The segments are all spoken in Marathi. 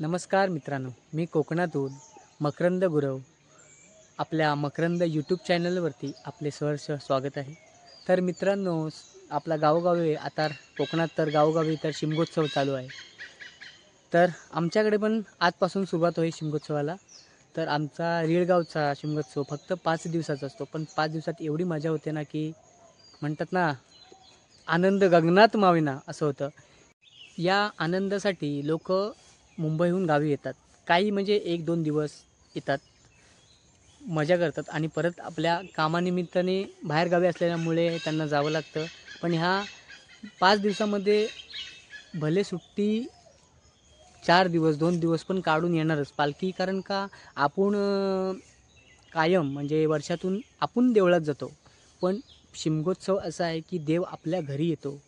नमस्कार मित्रांनो मी कोकणातून मकरंद गुरव आपल्या मकरंद यूट्यूब चॅनलवरती आपले सहर्ष स्वागत आहे. तर मित्रांनो आपला गावोगावी आता कोकणात तर गावोगावी तर शिमगोत्सव चालू आहे. तर आमच्याकडे पण आजपासून सुरुवात होईल शिमगोत्सवाला. तर आमचा रीळगावचा शिमगोत्सव फक्त पाच दिवसाचा असतो पण पाच दिवसात एवढी मजा होते ना की म्हणतात ना आनंद गगनात माविना असं होतं. या आनंदासाठी लोक मुंबईहून गावी येतात. काही म्हणजे एक दोन दिवस येतात. मजा करतात आणि परत आपल्या कामानिमित्ताने बाहेर गावी असल्यामुळे त्यांना जावं लागतं. पण ह्या पाच दिवसामध्ये भले सुट्टी चार दिवस दोन दिवस पण काढून येणारच. पालखी कारण का? आपण कायम म्हणजे वर्षातून आपण देवळात जातो. पण शिमगोत्सव असा आहे की देव आपल्या घरी येतो.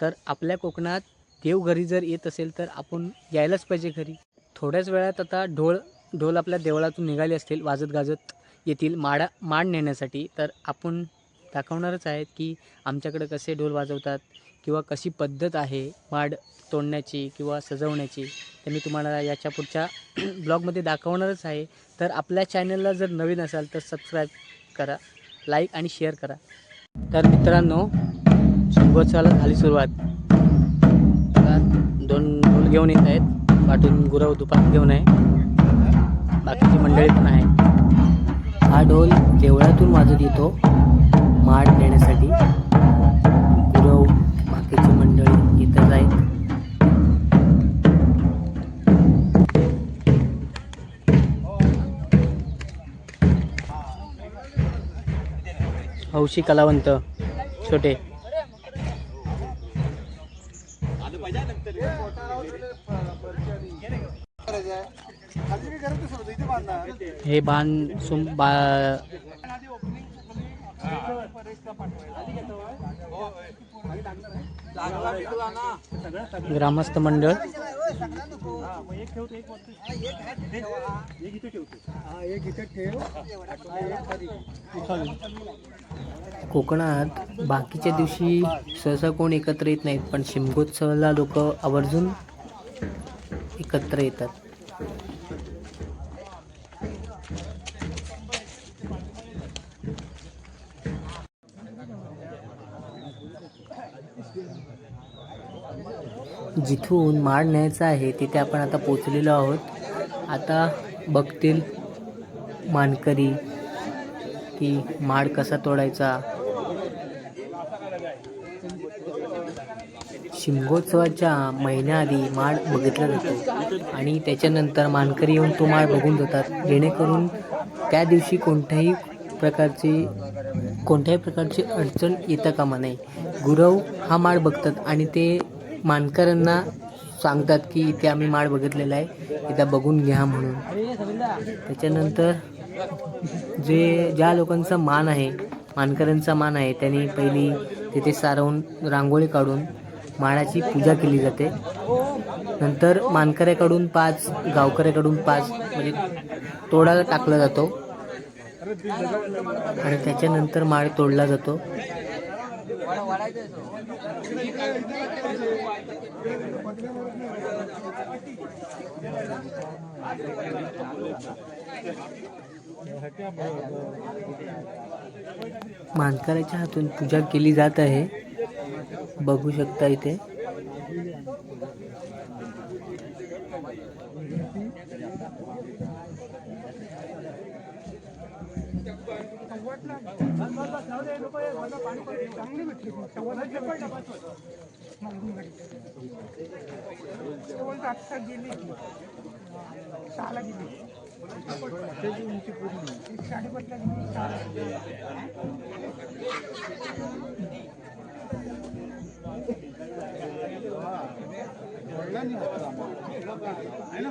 तर आपल्या कोकणात देव घरी जर येत असेल तर आपण यायलाच पाहिजे घरी. थोड्याच वेळात आता ढोल ढोल आपल्या देवळातून निघाले असतील वाजत गाजत येतील माडा माड नेण्यासाठी. तर आपण दाखवणारच आहेत की आमच्याकडे कसे ढोल वाजवतात किंवा कशी पद्धत आहे माड तोडण्याची किंवा सजवण्याची तर मी तुम्हाला याच्या पुढच्या ब्लॉगमध्ये दाखवणारच आहे. तर आपल्या चॅनलला जर नवीन असाल तर सबस्क्राईब करा लाईक आणि शेअर करा. तर मित्रांनो सुरुवात झाली सुरुवात. बघा, दोन ढोल घेऊन येत आहेत. पाठून गुरव दुपार घेऊन आहे. बाकीची मंडळी पण आहे. हा ढोल देवळातून वाजत येतो. माड देण्यासाठी गुरव बाकीची मंडळी येतच आहेत हौशी कलावंत छोटे हे बाण सुम बा ग्रामस्थ मंडळ. कोकणात बाकीच्या दिवशी सहसा कोण एकत्र येत नाहीत पण शिमगोत्सवाला लोक आवर्जून एकत्र येतात. जिथून माड न्यायचा आहे तिथे आपण आता पोचलेलो आहोत. आता बघतील मानकरी की माड कसा तोडायचा. शिमगोत्सवाच्या महिन्याआधी माड बघितला जातो. आणि त्याच्यानंतर मानकरी येऊन तो माड बघून जातात. जेणेकरून त्या दिवशी कोणत्याही प्रकारची कोणत्याही प्रकारची अडचण येता कामा नये. गुरव हा माड बघतात आणि ते मानकरांना सांगतात की इथे आम्ही माळ बघितलेला आहे इथं बघून घ्या म्हणून. त्याच्यानंतर जे ज्या लोकांचा मान आहे मानकऱ्यांचा मान आहे त्यांनी पहिली तिथे सारवून रांगोळी काढून माळाची पूजा केली जाते. नंतर मानकऱ्याकडून पाच गावकऱ्याकडून पाच म्हणजे तोडा टाकला जातो. आणि त्याच्यानंतर माळ तोडला जातो. मानकऱ्याच्या हातून पूजा केली जात आहे. बघू शकता इथे. आत्ता गेली शाळा गेली त्याची उंची पूर्ण साडेपाचला गेली शाळा वडिलांनी आहे ना?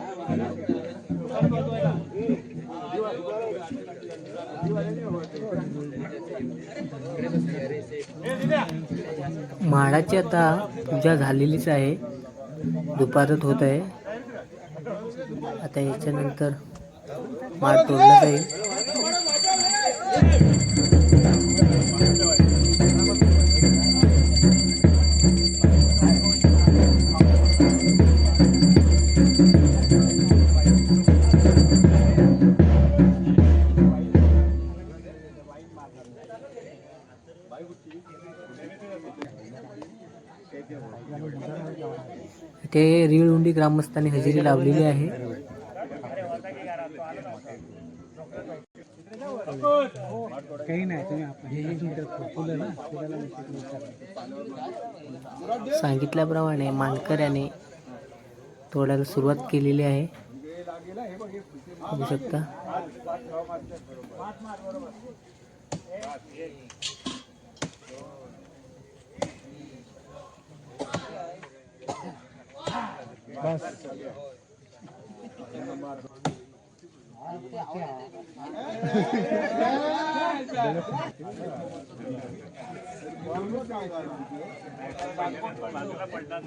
माळाची आता पूजा झालेलीच आहे. दुपारच होत आहे. आता याच्यानंतर माळ तोडला जाईल. रीळउंडी ग्रामस्थांनी हजेरी लावलेली आहे. काही नाही. सांगितल्याप्रमाणे मानकऱ्याने तोडायला सुरुवात केलेली आहे. बघू शकता.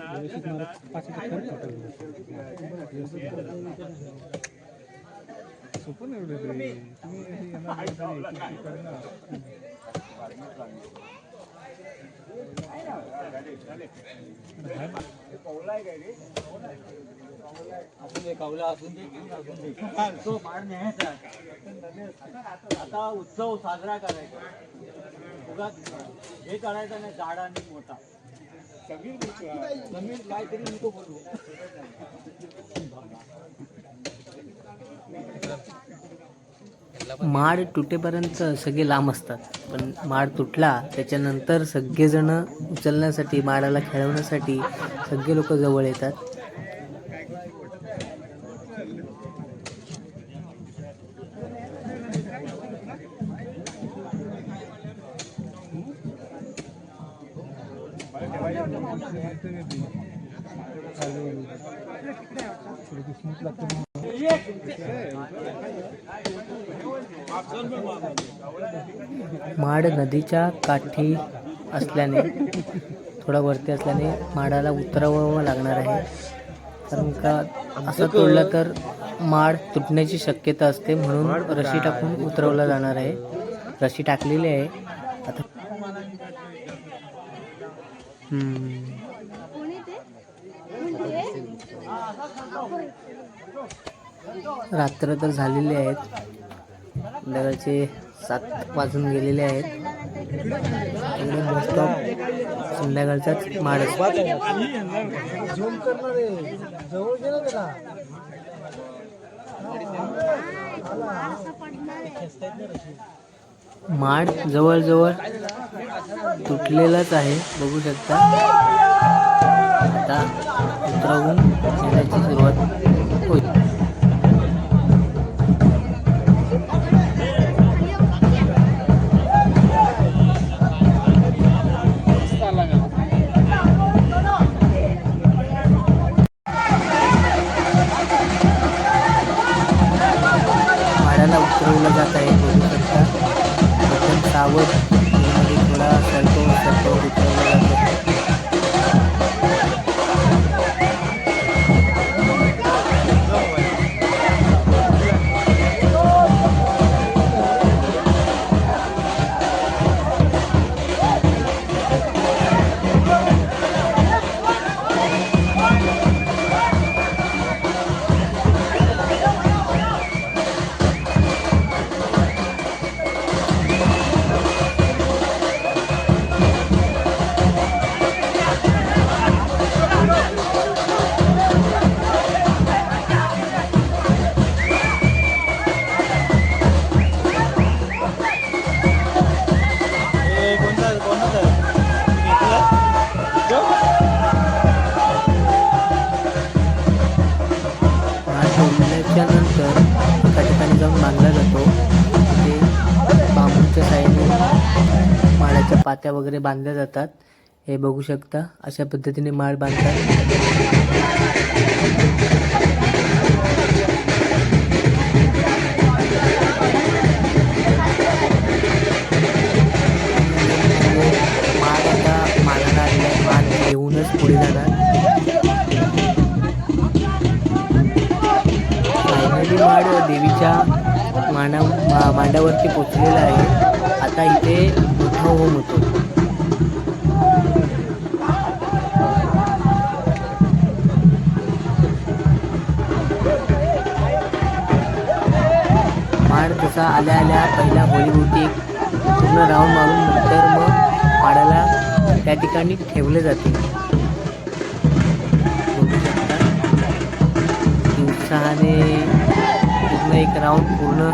व्यवस्थित मला पाच मिनिट खरं फोटो घेऊ. सोपं नाही एवढं ते. तुम्ही आता उत्सव साजरा करायचा उगाच हे करायचं नाही झाड आणि मोठा समीर काहीतरी नको बोलू माड तुटेपर्यंत सगळे लांब असतात. पण माड तुटला त्याच्यानंतर सगळेजण उचलण्यासाठी माडाला खेळवण्यासाठी सगळे लोक जवळ येतात माड नदीच्या काठी असल्याने थोडा वरती असल्याने माडाला उतरवावं लागणार आहे. कारण का असं तोडलं तर माड तुटण्याची शक्यता असते म्हणून रशी टाकून उतरवला जाणार आहे. रशी टाकलेली आहे. आता रात्र तर झालेली आहेत. संध्याकाळचे सात वाजून गेलेले आहेत. इकडे मोस्ट संध्याकाळचाच माड माड जवळजवळ तुटलेलाच आहे बघू शकता. आता उतरवून नेण्याची सुरुवात. पात्या वगैरे बांधल्या जातात. हे बघू शकता. अशा पद्धतीने माळ बांधतात. माळ आता घेऊनच पुढे जाणार. फायनली माड देवीच्या माना मा- मांडावरती पोचलेला आहे. आता इथे मोठा होम होतो. असा आल्या आल्या पहिल्या होळीभोवती एक पूर्ण राऊंड मारून नंतर मग माडाला त्या ठिकाणी ठेवले जाते. बघू शकता. उत्साहाने पूर्ण एक राऊंड पूर्ण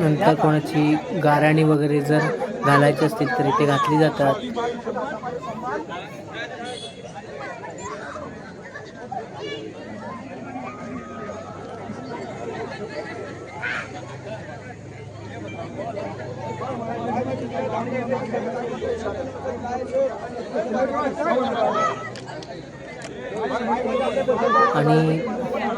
नंतर कोणाची गाराणी वगैरे जर घालायची असतील तर इथे घातली जातात. आणि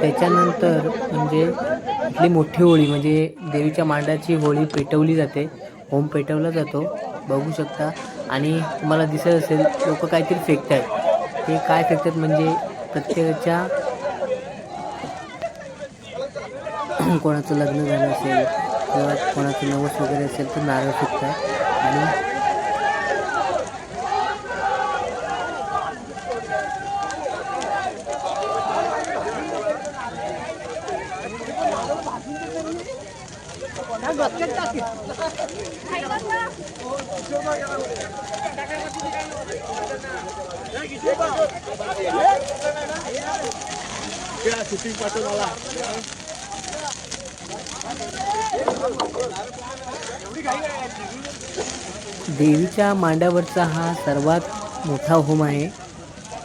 त्याच्यानंतर म्हणजे इथली मोठी होळी म्हणजे देवीच्या मांडाची होळी पेटवली जाते. होम पेटवला जातो बघू शकता. आणि तुम्हाला दिसत असेल लोक काहीतरी फेकत आहेत ते काय फेकतात म्हणजे प्रत्येकाच्या कोणाचं लग्न झालं असेल किंवा कोणाचं नवस वगैरे असेल तर नारळ फेकतात. आणि देवीच्या मांड्यावरचा हा सर्वात मोठा होम आहे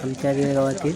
आमच्या गावातील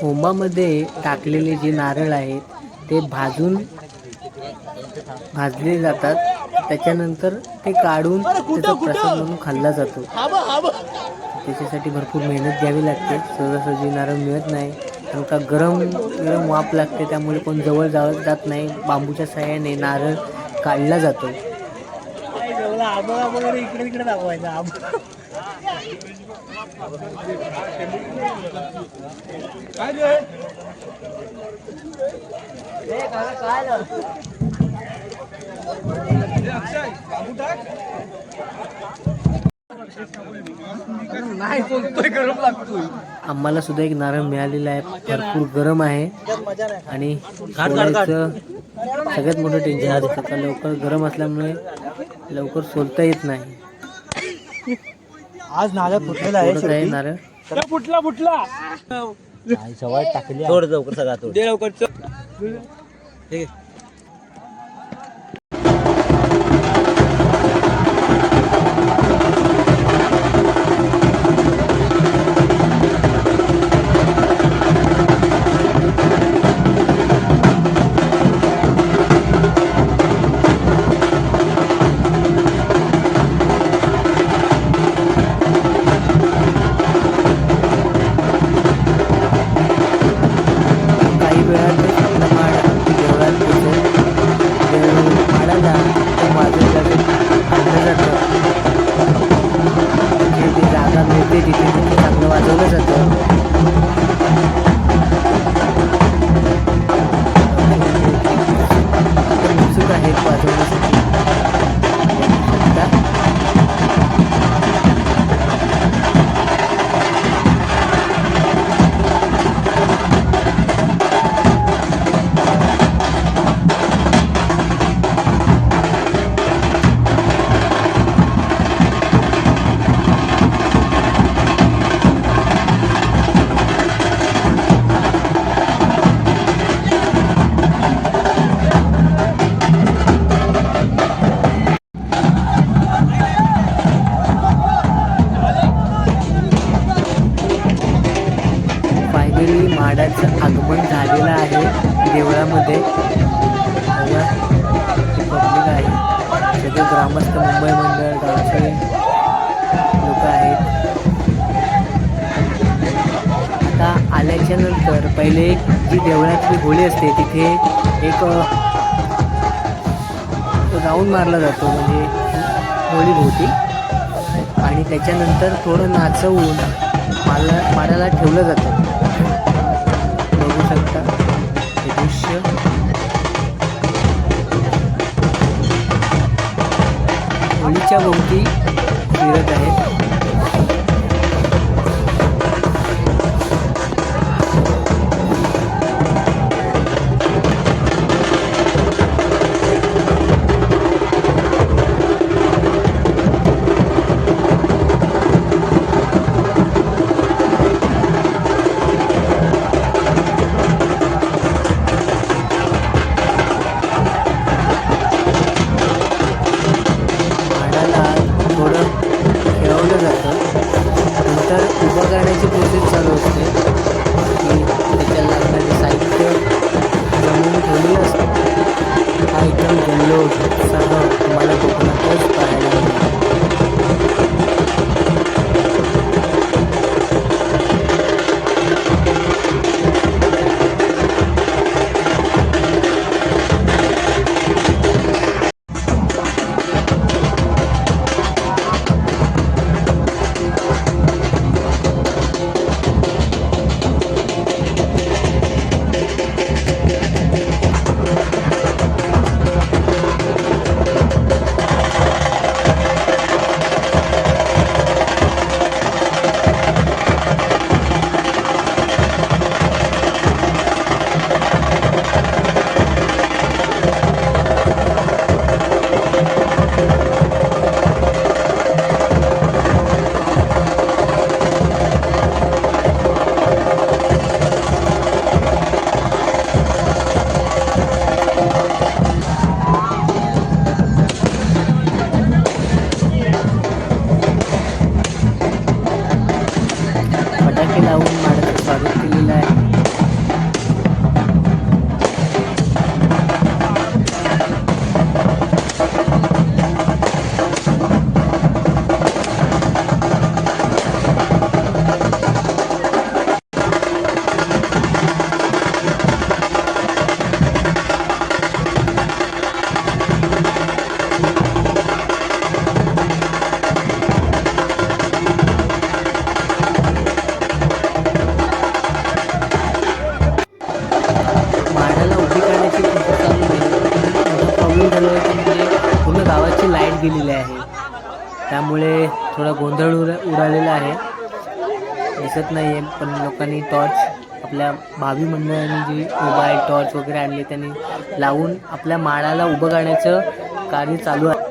होमामध्ये टाकलेले जे नारळ आहेत ते भाजून भाजले जातात. त्याच्यानंतर ते काढून त्याचा प्रसाद म्हणून खाल्ला जातो. त्याच्यासाठी भरपूर मेहनत घ्यावी लागते. सहजासहजी नारळ मिळत नाही. कारण का गरम गरम वाफ लागते. त्यामुळे कोण जवळ जाव जात नाही. बांबूच्या साह्याने नारळ काढला जातो. इकडे तिकडे दाखवायचा. काय रे अक्षय बाबू टाक आम्हाला सुद्धा एक नारळ मिळालेला आहे. भरपूर गरम आहे. आणि सगळ्यात मोठं टेन्शन असतं लवकर गरम असल्यामुळे लवकर सोलता येत नाही. आज नारळ फुटलेला आहे नारळ? फुटला फुटला. सवाय टाकली थोड लवकर सगळा तो दे लवकर काही फायनली माडाचं आगमन झालेलं आहे देवळामध्ये. पब्लिक आहे. सगळे ग्रामस्थ मुंबई मंडळ गावचे लोक आहेत. आता आल्याच्यानंतर पहिले जी देवळातली होळी असते तिथे एक राऊंड मारला जातो. म्हणजे होळी भोवती. आणि त्याच्यानंतर थोडं नाचवून माला माडाला ठेवलं जातं. होळीच्या भोवती फिरत आहेत. गेलेली आहे. त्यामुळे थोडा गोंधळ उडा उडालेला आहे. दिसत नाही आहे पण लोकांनी टॉर्च आपल्या भावी मंडळांनी जी मोबाईल टॉर्च वगैरे आणले त्यांनी लावून आपल्या माळाला उभं करण्याचं कार्य चालू आहे.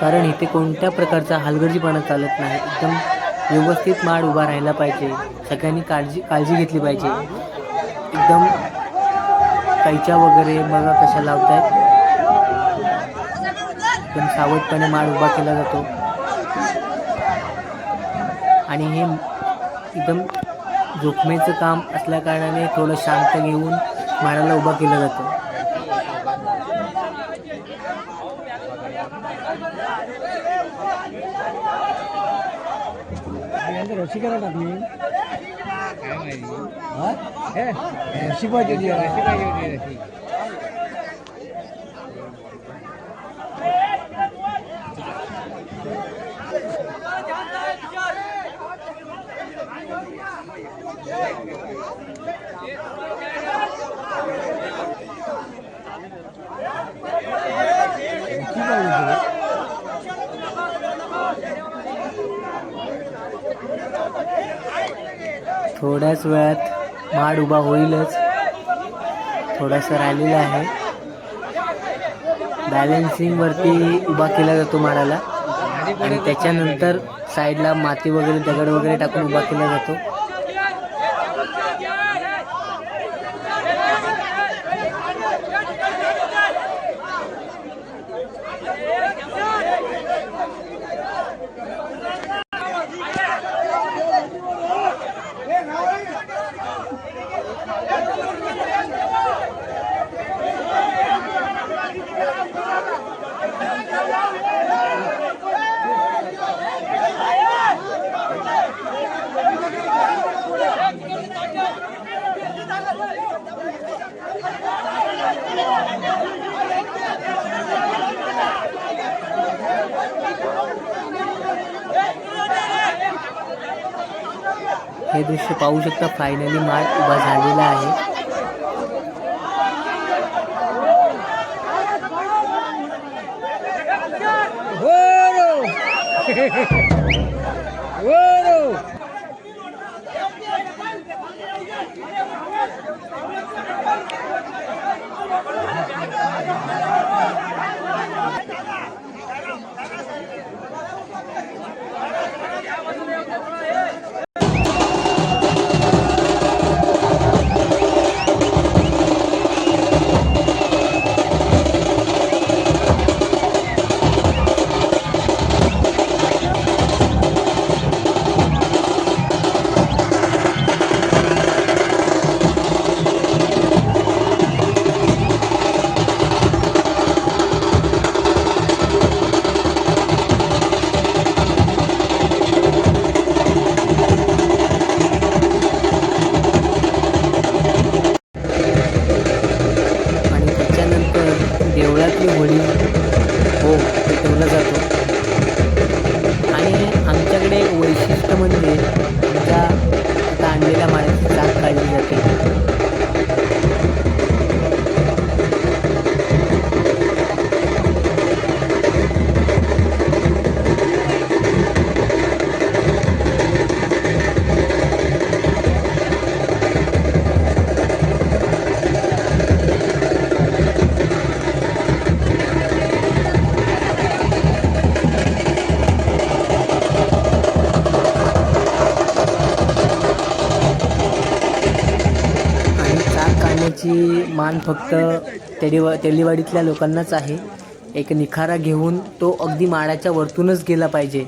कारण इथे कोणत्या प्रकारचा हलगर्जीपणा चालत नाही. एकदम व्यवस्थित माळ उभा राहायला पाहिजे. सगळ्यांनी काळजी काळजी घेतली पाहिजे. एकदम कैच्या वगैरे बघा कशा लावतायत. एकदम सावधपणे माळ उभा केला जातो. आणि हे एकदम जोखमेचं काम असल्या कारणाने थोडं शांत घेऊन माळाला उभा केलं जातं. रशी करा टाकली. काय माहिती रशी पाहिजे होती रशी पाहिजे होती रशी रशी पाहिजे होती. थोड्याच वेळात माड उभा होईलच. थोडासा राहिलेला आहे. बॅलेन्सिंगवरती उभा केला जातो माडाला आणि त्याच्यानंतर साईडला माती वगैरे दगड वगैरे टाकून उभा केला जातो. हे दृश्य पहू शकता फाइनली मार्ग उभा है! मान फक्त तेलीवा तेलीवाडीतल्या लोकांनाच आहे. एक निखारा घेऊन तो अगदी माळाच्या वरतूनच गेला पाहिजे.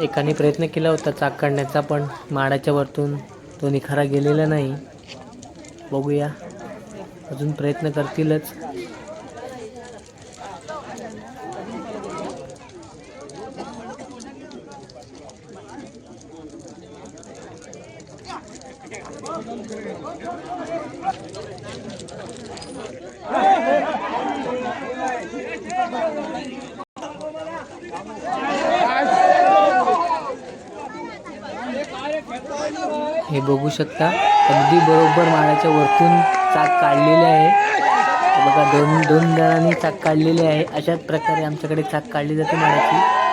एकाने प्रयत्न केला होता चाक काढण्याचा पण माडाच्या वरतून तो निखारा गेलेला नाही. बघूया. अजून प्रयत्न करतीलच. हे बघू शकता अगदी बरोबर माळ्याच्या वरतून चाक काढलेले आहे. बघा दोन दोन जणांनी चाक काढलेले आहे. अशाच प्रकारे आमच्याकडे चाक काढली जाते माळ्याची